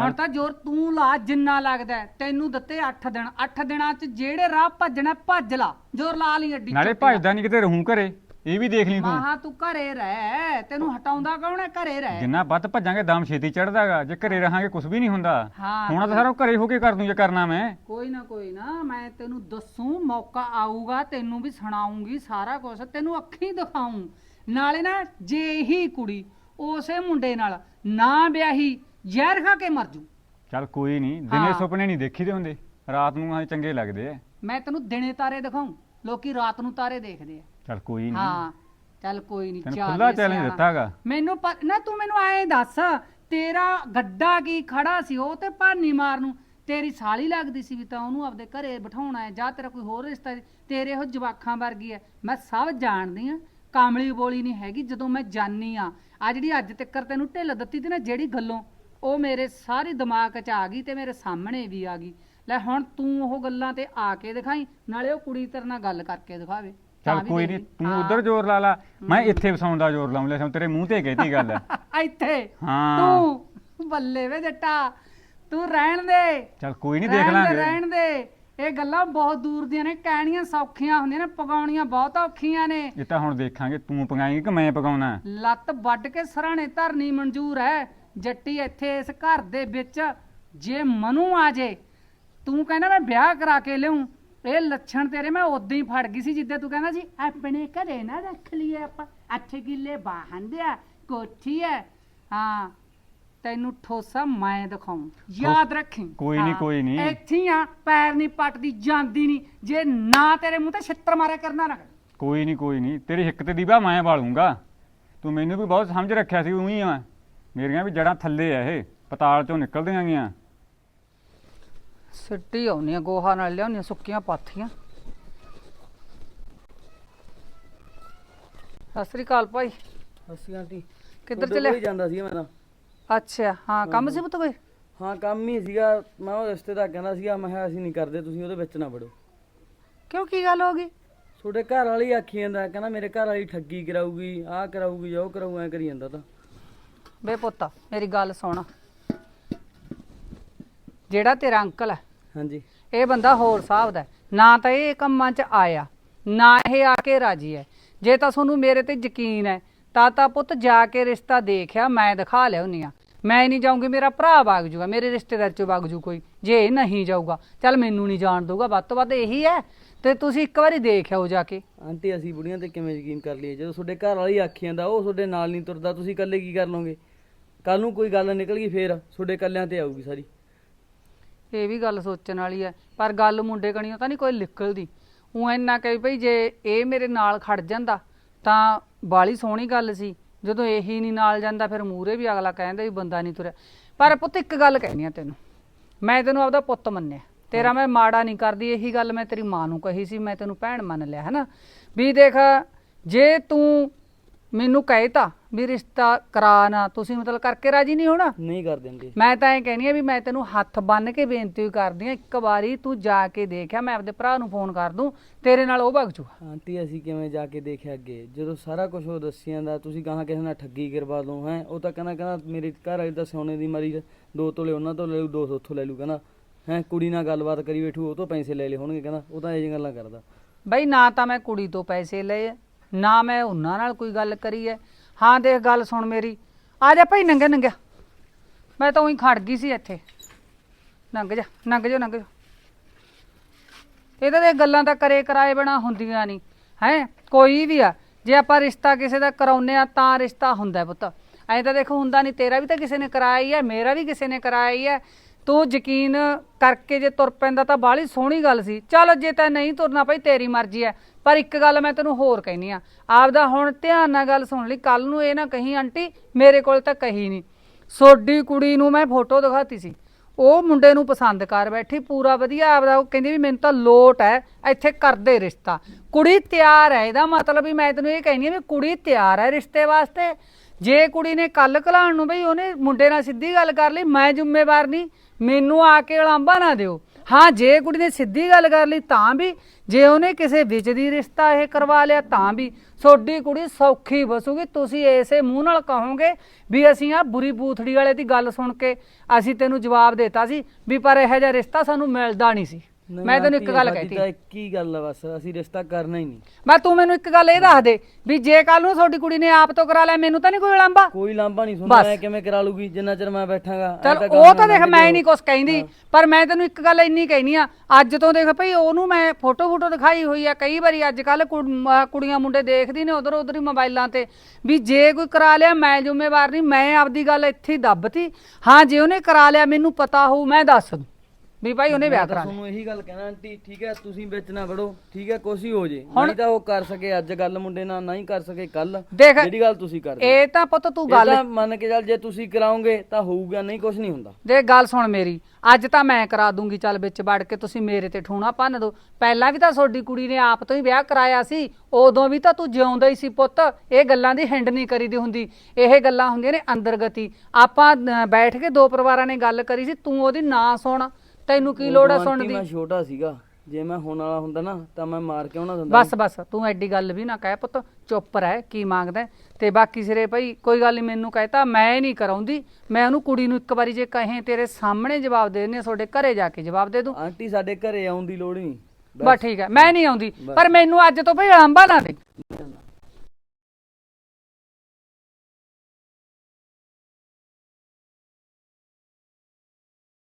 ਹੁਣ। ਤਾਂ ਜ਼ੋਰ ਤੂੰ ਲਾ ਜਿੰਨਾ ਲੱਗਦਾ ਹੈ। ਤੈਨੂੰ ਦਿੱਤੇ 8 ਦਿਨ। 8 ਦਿਨਾਂ 'ਚ ਜਿਹੜੇ ਰਾਹ ਭੱਜਣਾ ਭੱਜ ਲਾ। ਜ਼ੋਰ ਲਾ ਲਈ ਅੱਡੀ ਨਾਲੇ। ਭਜਦਾ ਨਹੀਂ ਕਿਤੇ ਰਹੂੰ ਘਰੇ। ਇਹ ਵੀ ਦੇਖ ਲਈ ਤੂੰ। ਮਾਹਾ ਤੂੰ ਘਰੇ ਰਹਿ। ਤੈਨੂੰ ਹਟਾਉਂਦਾ ਕੌਣ ਹੈ? ਘਰੇ ਰਹਿ। ਜਿੰਨਾ ਵੱਧ ਭੱਜਾਂਗੇ ਦਮ ਛੇਤੀ ਚੜਦਾਗਾ ਜੇ ਘਰੇ ਰਹਾਂਗੇ ਕੁਝ ਵੀ ਨਹੀਂ ਹੁੰਦਾ। ਹਾਂ ਹੁਣ ਤਾਂ ਸਾਰਾ ਘਰੇ ਹੋ ਕੇ ਕਰ ਦੂੰ ਜੇ ਕਰਨਾ ਮੈਂ। ਕੋਈ ਨਾ ਕੋਈ ਨਾ ਮੈਂ ਤੈਨੂੰ ਦੱਸੂ ਮੌਕਾ ਆਊਗਾ ਤੈਨੂੰ ਵੀ ਸੁਣਾਉਂਗੀ ਸਾਰਾ ਕੁਝ ਤੈਨੂੰ ਅੱਖੀਂ ਦਿਖਾਉਂ ਨਾਲੇ ਨਾ ਜੇ ਇਹੀ ਕੁੜੀ ਉਸੇ ਮੁੰਡੇ ਨਾਲ ਨਾ ਵਿਆਹੀ ਜ਼ਹਿਰ ਖਾ ਕੇ ਮਰ ਜੂ। ਚੱਲ ਕੋਈ ਨਹੀਂ ਦਿਨੇ ਹਾਂ। ਸੁਪਨੇ ਨਹੀਂ ਦੇਖੀਦੇ ਹੁੰਦੇ। ਰਾਤ ਨੂੰ ਹਾਂ ਚੰਗੇ ਲੱਗਦੇ ਆ। ਮੈਂ ਤੈਨੂੰ ਦਿਨੇ ਤਾਰੇ ਦਿਖਾਉਂ ਲੋਕੀ ਰਾਤ ਨੂੰ ਤਾਰੇ ਦੇਖਦੇ ਆ। ਚੱਲ ਕੋਈ ਨਹੀਂ ਹਾਂ ਚੱਲ ਕੋਈ ਨਹੀਂ ਤੈਨੂੰ ਖੁੱਲਾ ਚੈਲੰਜ ਦਿੱਤਾਗਾ। ਮੈਨੂੰ ਨਾ ਤੂੰ ਮੈਨੂੰ ਐਂ ਦੱਸ ਤੇਰਾ ਗੱਡਾ ਕੀ ਖੜਾ ਸੀ ਉਹ ਤੇ ਭਾਨੀ ਮਾਰ ਨੂੰ ਤੇਰੀ ਸਾਲੀ ਲੱਗਦੀ ਸੀ ਵੀ ਤਾਂ ਉਹਨੂੰ ਆਪਦੇ ਘਰੇ ਬਿਠਾਉਣਾ ਹੈ ਜਾਂ ਤੇਰਾ ਕੋਈ ਹੋਰ ਰਿਸ਼ਤਾ ਤੇਰੇ ਉਹ ਜਵਾਖਾਂ ਵਰਗੀ ਹੈ। ਮੈਂ ਸਭ ਜਾਣਦੀ ਆ ਕਾਮਲੀ ਬੋਲੀ ਨਹੀਂ ਹੈਗੀ ਜਦੋਂ ਮੈਂ ਜਾਣੀ ਆ ਆ ਜਿਹੜੀ ਅੱਜ ਤੱਕਰ ਤੈਨੂੰ ਢਿੱਲ ਦਿੱਤੀ ਤੇ ਨਾ ਜਿਹੜੀ ਗੱਲੋਂ ਉਹ ਮੇਰੇ ਸਾਰੇ ਦਿਮਾਗ 'ਚ ਆ ਗਈ ਤੇ ਮੇਰੇ ਸਾਹਮਣੇ ਵੀ ਆ ਗਈ। ਲੈ ਹੁਣ ਤੂੰ ਉਹ ਗੱਲਾਂ ਤੇ ਆ ਕੇ ਦਿਖਾਈ ਨਾਲੇ ਉਹ ਕੁੜੀ ਤੇਰੇ ਨਾਲ ਗੱਲ ਕਰਕੇ ਦਿਖਾਵੇ। ਚੱਲ ਕੋਈ ਨਹੀਂ। ਤੂੰ। ਉਧਰ ਜ਼ੋਰ ਲਾ ਲਾ। ਮੈਂ ਇੱਥੇ ਵਸਾਉਣ ਦਾ ਜ਼ੋਰ ਲਾਉਂ ਲੈ ਤੇਰੇ ਮੂੰਹ ਤੇ ਕਹਿਤੀ ਗੱਲ। ਇੱਥੇ? ਹਾਂ। ਤੂੰ ਬੱਲੇ ਵੇ ਜੱਟਾ। ਤੂੰ ਰਹਿਣ ਦੇ। ਚੱਲ ਕੋਈ ਨਹੀਂ ਦੇਖ ਰਹਿਣ ਦੇ, ਲਾਂਗੇ ਰਹਿਣ ਦੇ। ਇਹ ਗੱਲਾਂ ਬਹੁਤ ਦੂਰ ਦੀਆਂ ਨੇ ਕਹਿਣੀਆਂ ਸੌਖੀਆਂ ਹੁੰਦੀਆਂ ਨੇ ਪਕਾਉਣੀਆਂ ਬਹੁਤ ਔਖੀਆਂ ਨੇ। ਇਹ ਤਾਂ ਹੁਣ ਦੇਖਾਂਗੇ ਤੂੰ ਪਕਾਏਂਗੀ ਕਿ ਮੈਂ ਪਕਾਉਣਾ ਲੱਤ ਵੱਢ ਕੇ ਸਰਾਣੇ ਧਰਨੀ ਮਨਜ਼ੂਰ ਹੈ। ਜੱਟੀ ਇੱਥੇ ਇਸ ਘਰ ਦੇ ਵਿੱਚ ਜੇ ਮਨੂ ਆ ਜੇ। ਤੂੰ ਕਹਿੰਦਾ ਮੈਂ ਵਿਆਹ ਕਰਾ ਕੇ ਲਿਆਉਂ ਇਹ ਲੱਛਣ ਤੇਰੇ ਮੈਂ ਉਦੋਂ ਹੀ ਫੜ ਗਈ ਸੀ ਜਿੱਦਾਂ ਤੂੰ ਕਹਿੰਦਾ ਸੀ ਆਪਣੇ ਘਰੇ ਨਾ ਰੱਖ ਲਈਏ ਆਪਾਂ। ਅੱਠ ਕਿੱਲੇ ਬਾਹਨ ਦਿਆ ਕੋਠੀ ਹੈ ਹਾਂ ਤੈਨੂੰ ਠੋਸਾ ਮੈਂ ਦਿਖਾਉਂ। ਯਾਦ ਰੱਖੀ। ਕੋਈ ਨੀ, ਕੋਈ ਨੀ। ਇੱਥੇ ਆ ਪੈਰ ਨਹੀਂ ਪੱਟਦੀ ਜਾਂਦੀ ਨਹੀਂ ਜੇ ਨਾ ਤੇਰੇ ਮੂੰਹ ਤੇ ਛਿੱਤਰ ਮਾਰਿਆ ਕਰਨਾ ਨਾ ਕੋਈ ਨਹੀਂ ਕੋਈ ਨਹੀਂ ਤੇਰੀ ਹਿੱਕ ਤੇ ਦੀਵਾ ਮੈਂ ਬਾਲੂੰਗਾ। ਤੂੰ ਮੈਨੂੰ ਵੀ ਬਹੁਤ ਸਮਝ ਰੱਖਿਆ ਸੀ ਉਹੀ ਆ। ਮੇਰੀਆਂ ਵੀ ਜੜਾਂ ਥੱਲੇ ਆ ਇਹ। ਪਤਾਲ ਚੋਂ ਨਿਕਲਦੀਆਂ ਗੀਆਂ ਸਿੱਟੀ ਆਉਣੀਆਂ ਗੋਹਾ ਨਾਲ ਲਿਆਉਣੀਆਂ ਸੁੱਕੀਆਂ ਪਾਥੀਆਂ। ਸਤਿ ਸ੍ਰੀ ਅਕਾਲ ਭਾਈ। ਅਸੀਂ ਆਂਟੀ ਕਿੱਧਰ ਤੁਹਾਡੇ ਚੱਲਿਆ ਕੋਲ ਹੀ ਜਾਂਦਾ ਸੀ ਮੈਂ ਤਾਂ। ਅੱਛਾ ਹਾਂ ਕੰਮ ਸੀ ਪੁੱਤ ਕੋਈ? ਹਾਂ ਕੰਮ ਹੀ ਸੀਗਾ। ਮੈਂ ਉਹ ਰਿਸ਼ਤੇਦਾਰ ਕਹਿੰਦਾ ਸੀਗਾ ਮੈਂ ਕਿਹਾ ਅਸੀਂ ਨਹੀਂ ਕਰਦੇ ਤੁਸੀਂ ਉਹਦੇ ਵਿੱਚ ਨਾ ਵੜੋ। ਕਿਉਂ ਕੀ ਗੱਲ ਹੋ ਗਈ? ਤੁਹਾਡੇ ਘਰ ਵਾਲੀ ਆਖੀ ਜਾਂਦਾ ਕਹਿੰਦਾ ਮੇਰੇ ਘਰ ਵਾਲੀ ਠੱਗੀ ਕਰਾਊਗੀ ਆਹ ਕਰਾਊਗੀ ਉਹ ਕਰਾਊ ਐ ਕਰੀ ਜਾਂਦਾ ਤਾਂ। ਬੇ ਪੁੱਤ ਮੇਰੀ ਗੱਲ ਸੁਣ। ਜਿਹੜਾ ਤੇਰਾ ਅੰਕਲ ਹੈ ਹਾਂਜੀ। ਇਹ ਬੰਦਾ ਹੋਰ ਹਿਸਾਬ ਦਾ ਹੈ। ਨਾ ਤਾਂ ਇਹ ਕੰਮਾਂ 'ਚ ਆਇਆ ਨਾ ਇਹ ਆ ਕੇ ਰਾਜੀ ਹੈ। ਜੇ ਤਾਂ ਤੁਹਾਨੂੰ ਮੇਰੇ ਤੇ ਯਕੀਨ ਹੈ ਤਾਂ ਤਾਂ ਪੁੱਤ ਜਾ ਕੇ ਰਿਸ਼ਤਾ ਦੇਖਿਆ ਮੈਂ ਦਿਖਾ ਲਿਆ ਹੁੰਨੀ ਆ। ਮੈਂ ਨਹੀਂ ਜਾਊਂਗੀ ਮੇਰਾ ਭਰਾ ਵਗ ਜੂਗਾ ਮੇਰੇ ਰਿਸ਼ਤੇਦਾਰ 'ਚੋਂ ਵਗ ਜੂ ਕੋਈ। ਜੇ ਇਹ ਨਹੀਂ ਜਾਊਗਾ ਚੱਲ ਮੈਨੂੰ ਨਹੀਂ ਜਾਣ ਦਊਗਾ ਵੱਧ ਤੋਂ ਵੱਧ ਇਹੀ ਹੈ। ਤੇ ਤੁਸੀਂ ਇੱਕ ਵਾਰੀ ਦੇਖ ਆਓ ਜਾ ਕੇ। ਆਂਟੀ ਅਸੀਂ ਬੁੜੀਆਂ ਤੇ ਕਿਵੇਂ ਯਕੀਨ ਕਰ ਲਈਏ? ਜਦੋਂ ਤੁਹਾਡੇ ਘਰ ਵਾਲੀ ਆਖੀ ਜਾਂਦਾ ਉਹ ਤੁਹਾਡੇ ਨਾਲ ਨਹੀਂ ਤੁਰਦਾ ਤੁਸੀਂ ਇਕੱਲੇ ਕੀ ਕਰ ਲਓਗੇ? ਕੱਲ ਨੂੰ ਕੋਈ ਗੱਲ ਨਿਕਲ ਗਈ ਫੇਰ ਤੁਹਾਡੇ ਕੱਲਿਆਂ ਤੇ ਆਊਗੀ ਸਾਰੀ। ਇਹ ਵੀ ਗੱਲ ਸੋਚਣ ਵਾਲੀ ਹੈ ਪਰ ਗੱਲ ਮੁੰਡੇ ਕਣੀਓ ਤਾਂ ਨਹੀਂ ਕੋਈ ਨਿਕਲਦੀ ਉਹ ਇੰਨਾ ਕਹੀ ਭਈ ਜੇ ਇਹ ਮੇਰੇ ਨਾਲ ਖੜ ਜਾਂਦਾ, ਤਾਂ ਬਾਲੀ ਸੋਹਣੀ ਗੱਲ ਸੀ। ਜਦੋਂ ਇਹੀ ਨਹੀਂ ਨਾਲ ਜਾਂਦਾ, ਫਿਰ ਮੂਰੇ ਵੀ ਅਗਲਾ ਕਹਿੰਦਾ ਵੀ ਬੰਦਾ ਨਹੀਂ ਤੁਰਿਆ। ਪਰ ਪੁੱਤ ਇੱਕ ਗੱਲ ਕਹਿਣੀ ਆ ਤੈਨੂੰ। ਮੈਂ ਤੈਨੂੰ ਆਪਦਾ ਪੁੱਤ ਮੰਨਿਆ। ਤੇਰਾ ਮੈਂ ਮਾੜਾ ਨਹੀਂ ਕਰਦੀ, ਇਹੀ ਗੱਲ ਮੈਂ ਤੇਰੀ ਮਾਂ ਨੂੰ ਕਹੀ ਸੀ, ਮੈਂ ਤੈਨੂੰ ਭੈਣ ਮੰਨ ਲਿਆ ਹੈ ਨਾ ਵੀ ਦੇਖ, ਜੇ ਤੂੰ ਮੈਨੂੰ ਕਹਿਤਾ ਵੀ ਰਿਸ਼ਤਾ ਕਰਾ ਨਾ ਤੁਸੀਂ ਮਤਲਬ ਕਰਕੇ ਰਾਜੀ ਨਹੀਂ ਹੋਣਾ? ਨਹੀਂ ਕਰ ਦਿੰਦੇ। ਮੈਂ ਤਾਂ ਇਹ ਕਹਿੰਦੀ ਆ ਵੀ ਮੈਂ ਤੈਨੂੰ ਹੱਥ ਬੰਨ ਕੇ ਬੇਨਤੀ ਕਰਦੀ ਆ ਇੱਕ ਵਾਰੀ ਤੂੰ ਜਾ ਕੇ ਦੇਖਿਆ ਮੈਂ ਆਪਦੇ ਭਰਾ ਨੂੰ ਫੋਨ ਕਰ ਦੂੰ ਤੇਰੇ ਨਾਲ ਉਹ ਭਗ ਜੂਗਾ ਆਂਟੀ ਅਸੀਂ ਕਿਵੇਂ ਜਾ ਕੇ ਦੇਖਿਆ ਅੱਗੇ? ਜਦੋਂ ਸਾਰਾ ਕੁਝ ਉਹ ਦੱਸੀ ਜਾਂਦਾ ਤੁਸੀਂ ਕਹਾਂ ਕਿਸੇ ਨਾਲ ਠੱਗੀ ਕਰਵਾ ਦੋ ਹੈ? ਉਹ ਤਾਂ ਕਹਿੰਦਾ ਕਹਿੰਦਾ ਮੇਰੇ ਘਰ ਵਾਲੀ ਤਾਂ ਸੋਨੇ ਦੀ ਮਾਰੀ ਦੋ ਤੋਲੇ ਉਹਨਾਂ ਤੋਂ ਲੈ ਲੂ ਦੋ ਸੌ ਉੱਥੋਂ ਲੈ ਲੂ ਕਹਿੰਦਾ ਹੈ ਕੁੜੀ ਨਾਲ ਗੱਲਬਾਤ ਕਰੀ ਬੈਠੂ ਉਹ ਤੋਂ ਪੈਸੇ ਲੈ ਲਏ ਹੋਣਗੇ ਕਹਿੰਦਾ ਉਹ ਤਾਂ ਇਹ ਜਿਹੀਆਂ ਗੱਲਾਂ ਕਰਦਾ। ਬਈ ਨਾ ਤਾਂ ਮੈਂ ਕੁੜੀ ਤੋਂ ਪੈਸੇ ਲਏ ਨਾ ਮੈਂ ਉਹਨਾਂ ਨਾਲ ਕੋਈ ਗੱਲ ਕਰੀ ਐ। ਹਾਂ ਦੇਖ, ਗੱਲ ਸੁਣ ਮੇਰੀ। ਆ ਜਾ ਭਾਈ ਨੰਗਾ ਨੰਗਿਆ। ਮੈਂ ਤਾਂ ਉਹੀ ਖੜ ਗਈ ਸੀ ਇੱਥੇ। ਨੰਗ ਜਾ ਨੰਗ ਜਾ ਨੰਗ ਜਾ। ਇਹਦੇ ਦੇ ਗੱਲਾਂ ਤਾਂ ਕਰੇ ਕਰਾਏ ਬਣਾ ਹੁੰਦੀਆਂ ਨਹੀਂ ਹੈ, ਕੋਈ ਵੀ ਆ। ਜੇ ਆਪਾਂ ਰਿਸ਼ਤਾ ਕਿਸੇ ਦਾ ਕਰਾਉਨੇ ਆ, ਤਾਂ ਰਿਸ਼ਤਾ ਹੁੰਦਾ ਪੁੱਤ। ਐਂ ਤਾਂ ਦੇਖੋ, ਹੁੰਦਾ ਨਹੀਂ ਤੇਰਾ ਵੀ ਤਾਂ ਕਿਸੇ ਨੇ ਕਰਾਇਆ ਹੀ ਹੈ ਮੇਰਾ ਵੀ ਕਿਸੇ ਨੇ ਕਰਾਇਆ ਹੀ ਹੈ ਤੂੰ ਯਕੀਨ ਕਰਕੇ ਜੇ ਤੁਰ ਪੈਂਦਾ ਤਾਂ ਬਾਹਲੀ ਸੋਹਣੀ ਗੱਲ ਸੀ। ਚੱਲ ਜੇ ਤਾਂ ਨਹੀਂ ਤੁਰਨਾ ਭਾਈ, ਤੇਰੀ ਮਰਜ਼ੀ ਹੈ। ਪਰ ਇੱਕ ਗੱਲ ਮੈਂ ਤੈਨੂੰ ਹੋਰ ਕਹਿਨੀ ਆ ਆਪਦਾ ਹੁਣ ਧਿਆਨ ਨਾਲ ਗੱਲ ਸੁਣ ਲਈ ਕੱਲ ਨੂੰ ਇਹ ਨਾ ਕਹੀ, ਆਂਟੀ, ਮੇਰੇ ਕੋਲ ਤਾਂ ਕਹੀ ਨਹੀਂ। ਸੋਡੀ ਕੁੜੀ ਨੂੰ ਮੈਂ ਫੋਟੋ ਦਿਖਾਤੀ ਸੀ। ਉਹ ਮੁੰਡੇ ਨੂੰ ਪਸੰਦ ਕਰ ਬੈਠੀ, ਪੂਰਾ ਵਧੀਆ ਆਪਦਾ। ਉਹ ਕਹਿੰਦੀ ਵੀ ਮੈਨੂੰ ਤਾਂ ਲੋਟ ਹੈ, ਇੱਥੇ ਕਰਦੇ ਰਿਸ਼ਤਾ। ਕੁੜੀ ਤਿਆਰ ਹੈ, ਇਹਦਾ ਮਤਲਬ ਵੀ ਮੈਂ ਤੈਨੂੰ ਇਹ ਕਹਿੰਦੀ ਆ ਵੀ ਕੁੜੀ ਤਿਆਰ ਹੈ ਰਿਸ਼ਤੇ ਵਾਸਤੇ। ਜੇ ਕੁੜੀ ਨੇ ਕੱਲ ਘਲਾਣ ਨੂੰ ਬਈ ਉਹਨੇ ਮੁੰਡੇ ਨਾਲ ਸਿੱਧੀ ਗੱਲ ਕਰ ਲਈ, ਮੈਂ ਜ਼ਿੰਮੇਵਾਰ ਨਹੀਂ, ਮੈਨੂੰ ਆ ਕੇ ਉਲਾਂਭਾ ਨਾ ਦਿਓ। ਹਾਂ, ਜੇ ਕੁੜੀ ਨੇ ਸਿੱਧੀ ਗੱਲ ਕਰ ਲਈ ਤਾਂ ਵੀ, ਜੇ ਉਹਨੇ ਕਿਸੇ ਵਿੱਚ ਦੀ ਰਿਸ਼ਤਾ ਇਹ ਕਰਵਾ ਲਿਆ ਤਾਂ ਵੀ ਤੁਹਾਡੀ ਕੁੜੀ ਸੌਖੀ ਬਸੂਗੀ ਤੁਸੀਂ ਐਸੇ ਮੂੰਹ ਨਾਲ ਕਹੋਗੇ ਵੀ ਅਸੀਂ ਆ ਬੁਰੀ ਬੂਥੜੀ ਵਾਲੇ ਦੀ ਗੱਲ ਸੁਣ ਕੇ ਅਸੀਂ ਤੈਨੂੰ ਜਵਾਬ ਦੇਤਾ ਸੀ ਵੀ ਪਰ ਇਹੋ ਜਿਹਾ ਰਿਸ਼ਤਾ ਸਾਨੂੰ ਮਿਲਦਾ ਨਹੀਂ ਸੀ। ਨਹੀਂ ਮੈਂ ਤੈਨੂੰ ਇੱਕ ਆਂਟੀ, ਗੱਲ ਸਾਡੀ ਕਹਿਤੀ। ਤਾਂ ਇੱਕ ਹੀ ਗੱਲ ਆ ਬਸ ਅਸੀਂ ਰਿਸ਼ਤਾ ਕਰਨਾ ਹੀ ਨਹੀਂ। ਮੈਂ ਤੂੰ ਮੈਨੂੰ ਇੱਕ ਗੱਲ ਇਹ ਦੱਸ ਦੇ ਵੀ ਜੇ ਕੱਲ ਨੂੰ ਤੁਹਾਡੀ ਕੁੜੀ ਨੇ ਆਪ ਤੋਂ ਕਰਾ ਲਿਆ ਮੈਨੂੰ ਤਾਂ ਨਹੀਂ ਕੋਈ ਉਲਾਂਭਾ ਕੋਈ ਲਾਂਭਾ ਨਹੀਂ ਬਸ। ਸੁਣਦਾ ਮੈਂ ਕਿਵੇਂ ਕਰਾ ਲੂਗੀ ਜਿੰਨਾ ਚਿਰ ਮੈਂ ਬੈਠਾਂਗਾ ਐਂ ਚਲ ਕੰਮ ਉਹ ਤਾਂ ਦੇਖ ਮੈਂ। ਨਹੀਂ ਕੁਛ ਕਹਿੰਦੀ ਪਰ ਮੈਂ ਤੈਨੂੰ ਇੱਕ ਗੱਲ ਇੰਨੀ ਕਹਿਨੀ ਆ ਅੱਜ ਤੋਂ ਦੇਖ ਭਈ ਉਹਨੂੰ ਮੈਂ ਫੋਟੋ ਫੋਟੋ ਦਿਖਾਈ ਹੋਈ ਆ ਕਈ ਵਾਰੀ ਅੱਜ ਕੱਲ ਕੁੜੀਆਂ ਮੁੰਡੇ ਦੇਖਦੀ ਨੇ ਉਧਰ ਉਧਰ ਹੀ ਮੋਬਾਈਲਾਂ ਤੇ ਵੀ ਜੇ ਕੋਈ ਕਰਾ ਲਿਆ ਮੈਂ ਜ਼ਿੰਮੇਵਾਰ ਨਹੀਂ ਮੈਂ ਆਪਦੀ ਗੱਲ ਇੱਥੇ ਹੀ ਦੱਬਤੀ। ਹਾਂ ਜੇ ਉਹਨੇ ਕਰਾ ਲਿਆ ਮੈਨੂੰ ਪਤਾ ਹੋਊ ਮੈਂ ਦੱਸ ਦੂੰ। ਵੀ ਭਾਈ ਉਹਨੇ ਵਿਆਹ ਮੈਂ ਤਾਂ ਕਰਾ ਲਿਆ। ਤੁਹਾਨੂੰ ਇਹੀ ਗੱਲ ਕਹਿਣਾ ਆਂਟੀ ਠੀਕ ਹੈ ਤੁਸੀਂ ਵਿੱਚ ਨਾ ਵੜੋ ਠੀਕ ਹੈ ਕੁਛ ਹੀ ਹੋ ਜੇ। ਨਹੀਂ ਤਾਂ ਉਹ ਕਰ ਸਕੇ ਅੱਜ ਗੱਲ ਮੁੰਡੇ ਨਾਲ ਨਹੀਂ ਕਰ ਸਕੇ ਕੱਲ ਜਿਹੜੀ ਗੱਲ ਤੁਸੀਂ ਕਰਦੇ ਇਹ ਤਾਂ ਪੁੱਤ ਤੂੰ ਇਹ ਗੱਲ ਤਾਂ ਮੰਨ ਕੇ ਚੱਲ ਜੇ ਤੁਸੀਂ ਕਰਾਓਗੇ ਤਾਂ ਹੋਊਗਾ ਨਹੀਂ ਕੁਛ ਨਹੀਂ ਹੁੰਦਾ। ਦੇ ਗੱਲ ਸੁਣ ਮੇਰੀ ਅੱਜ ਤਾਂ ਮੈਂ ਕਰਾ ਦੂੰਗੀ ਚੱਲ ਵਿੱਚ ਵੜ ਕੇ ਤੁਸੀਂ ਮੇਰੇ ਤੇ ਠੂਣਾ ਭੰਨ ਦੋ। ਪਹਿਲਾਂ ਵੀ ਤਾਂ ਤੁਹਾਡੀ ਕੁੜੀ ਨੇ ਆਪ ਤੋਂ ਹੀ ਵਿਆਹ ਕਰਾਇਆ ਸੀ ਉਦੋਂ ਵੀ ਤਾਂ ਤੂੰ ਜਿਉਂਦਾ ਹੀ ਸੀ ਪੁੱਤ। ਇਹ ਗੱਲਾਂ ਦੀ ਹਿੰਡ ਨਹੀਂ ਕਰੀਦੀ ਹੁੰਦੀ। ਇਹ ਗੱਲਾਂ ਹੁੰਦੀਆਂ ਨੇ ਅੰਦਰਗਤੀ ਆਪਾਂ ਅਹ, ਬੈਠ ਕੇ ਦੋ ਪਰਿਵਾਰਾਂ ਨੇ ਗੱਲ ਕਰੀ ਸੀ ਤੂੰ ਉਹਦੀ ਨਾ ਸੁਣ। ਤੈਨੂੰ ਕੀ ਲੋੜ ਆ ਉਦੋਂ ਸੁਣਨ ਆਂਟੀ ਦੀ? ਮੈਂ ਛੋਟਾ ਸੀਗਾ ਜੇ ਮੈਂ ਹੁਣ ਵਾਲਾ ਹੁੰਦਾ ਨਾ ਤਾਂ ਮੈਂ ਮਾਰ ਕੇ ਉਹਨਾਂ ਦਿੰਦਾ ਬਸ ਬਸ ਤੂੰ ਐਡੀ ਗੱਲ ਵੀ ਨਾ ਕਹਿ ਪੁੱਤ ਚੁੱਪ ਰਹਿ ਕੀ ਮੰਗਦਾ ਹੈ? ਤੇ ਬਾਕੀ ਸਿਰੇ ਭਾਈ ਕੋਈ ਗੱਲ ਨਹੀਂ ਮੈਨੂੰ ਕਹਿਤਾ ਮੈਂ ਨਹੀਂ ਕਰਾਉਂਦੀ ਮੈਂ ਉਹਨੂੰ ਕੁੜੀ ਨੂੰ ਇੱਕ ਵਾਰੀ ਜੇ ਕਹੇ ਤੇਰੇ ਸਾਹਮਣੇ ਜਵਾਬ ਦੇ ਦਿੰਦੇ ਤੁਹਾਡੇ ਘਰੇ ਜਾ ਕੇ ਜਵਾਬ ਦੇ ਦੂੰ। ਆਂਟੀ ਸਾਡੇ ਘਰੇ ਆਉਣ ਦੀ ਲੋੜ ਹੀ ਨਹੀਂ ਬਸ ਠੀਕ ਹੈ ਮੈਂ ਨਹੀਂ ਆਉਂਦੀ ਪਰ ਮੈਨੂੰ ਅੱਜ ਤੋਂ ਭਈ ਅਲੰਬਾ ਨਾ ਦੇ।